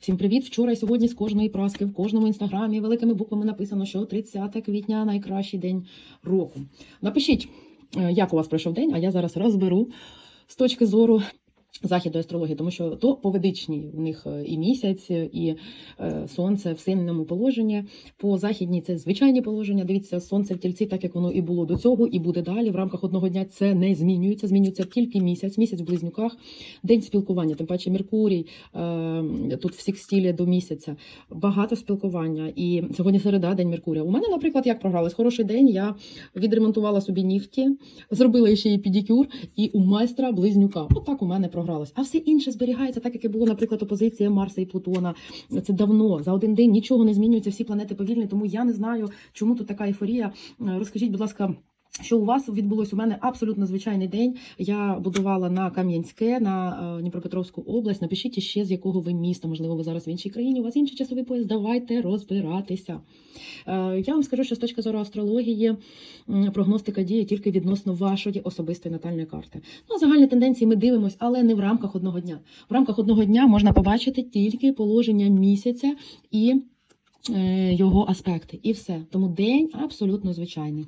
Всім привіт! Вчора і сьогодні з кожної праски в кожному інстаграмі великими буквами написано, що 30 квітня найкращий день року. Напишіть, е, як у вас пройшов день, а я зараз розберу з точки зору. Західної астрології, тому що то поведичні в них е, і місяць, і е, сонце в сильному положенні. По західній це звичайні положення. Дивіться, сонце в тільці, так як воно і було до цього, і буде далі. В рамках одного дня це не змінюється. Змінюється тільки місяць, місяць в близнюках, день спілкування. Тим паче Меркурій е, тут в секстілі до місяця. Багато спілкування. І сьогодні середа, день Меркурія. У мене, наприклад, як програлось хороший день. Я відремонтувала собі нігті, зробила ще і педикюр, і у майстра близнюка. От так у мене програлось. А все інше зберігається, так як і було, наприклад, опозиція Марса і Плутона. Це давно за один день нічого не змінюється. Всі планети повільні, тому я не знаю, чому тут така ейфорія. Е, Розкажіть, будь ласка. Що у вас відбулось? У мене абсолютно звичайний день. Я будувала на Кам'янське, на е, Дніпропетровську область. Напишіть ще з якого ви міста, можливо, ви зараз в іншій країні. У вас інший часовий пояс. Давайте розбиратися. Е, Я вам скажу, що з точки зору астрології прогностика діє тільки відносно вашої особистої натальної карти. Ну, загальні тенденції ми дивимося, але не в рамках одного дня. В рамках одного дня можна побачити тільки положення місяця і е, його аспекти. І все. Тому день абсолютно звичайний.